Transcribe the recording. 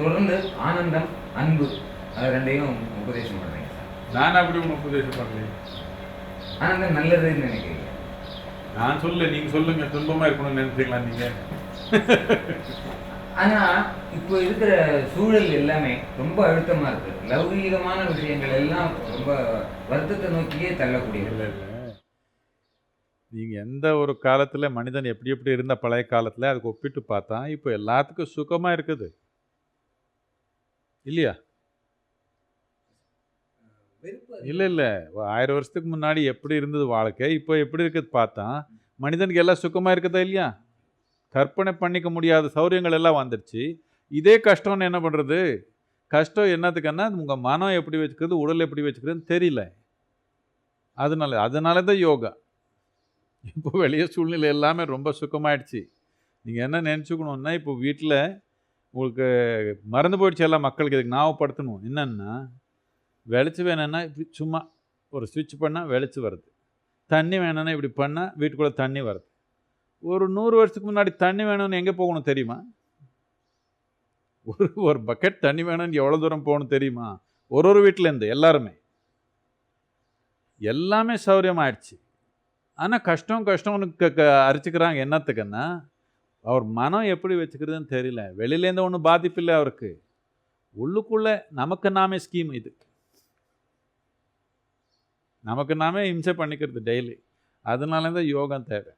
தொடர்ந்து ஆனந்தம் அன்பு அது ரெண்டையும் உபதேசம் பண்ணுறீங்க சார். நான் அப்படி ஒன்று உபதேசம் பண்ணலையே. ஆனந்தம் நல்லதுன்னு நினைக்கிறீங்க? நான் சொல்ல நீங்க சொல்லுங்க துன்பமா இருக்கணும்னு நினைச்சீங்களா நீங்க? ஆனா இப்போ இருக்கிற சூழல் எல்லாமே ரொம்ப அழுத்தமா இருக்கு. லௌகீகமான விஷயங்கள் எல்லாம் ரொம்ப வருத்தத்தை நோக்கியே தள்ளக்கூடியது. நீங்கள் எந்த ஒரு காலத்தில் மனிதன் எப்படி எப்படி இருந்த பழைய காலத்தில் அதுக்கு ஒப்பிட்டு பார்த்தா இப்போ எல்லாத்துக்கும் சுகமாக இருக்குது. இல்லையா? இல்லை இல்லை. ஆயிரம் வருஷத்துக்கு முன்னாடி எப்படி இருந்தது வாழ்க்கை இப்போ எப்படி இருக்குது பார்த்தா மனிதனுக்கு எல்லாம் சுகமாக இருக்குதா இல்லையா? கற்பனை பண்ணிக்க முடியாத சௌரியங்கள் எல்லாம் வந்துடுச்சு இதே கஷ்டம்னு என்ன பண்ணுறது கஷ்டம் என்னத்துக்குன்னா உங்கள் மனம் எப்படி வச்சுக்கிறது உடல் எப்படி வச்சுக்கிறதுன்னு தெரியல. அதனால அதனால தான் யோகா. இப்போ வெளியே சூழ்நிலை எல்லாமே ரொம்ப சுகமாயிடுச்சு. நீங்கள் என்ன நினச்சிக்கணுன்னா இப்போ வீட்டில் உங்களுக்கு மறந்து போயிடுச்சு எல்லாம் மக்களுக்கு இதுக்கு ஞாபகப்படுத்தணும் என்னென்னா வெளிச்சு வேணும்னா சும்மா ஒரு சுவிட்ச் பண்ணால் வெளிச்சு வருது. தண்ணி வேணும்னா இப்படி பண்ணால் வீட்டுக்குள்ளே தண்ணி வருது. ஒரு நூறு வருஷத்துக்கு முன்னாடி தண்ணி வேணும்னு எங்கே போகணும் தெரியுமா? ஒரு ஒரு பக்கெட் தண்ணி வேணும்னு எவ்வளோ தூரம் போகணும் தெரியுமா? ஒரு ஒரு வீட்டிலேருந்து எல்லாருமே. எல்லாமே சௌகரியமாயிடுச்சு. ஆனால் கஷ்டம் கஷ்டம்னு க அரிச்சிக்கிறாங்க என்னத்துக்குன்னா அவர் மனம் எப்படி வச்சுக்கிறதுன்னு தெரியல. வெளியிலேருந்து ஒன்றும் பாதிப்பு இல்லை அவருக்கு. உள்ளுக்குள்ளே நமக்கு நாமே ஸ்கீம் இது. நமக்கு நாமே இம்சை பண்ணிக்கிறது டெய்லி அதனால தான் யோகம் தேவை.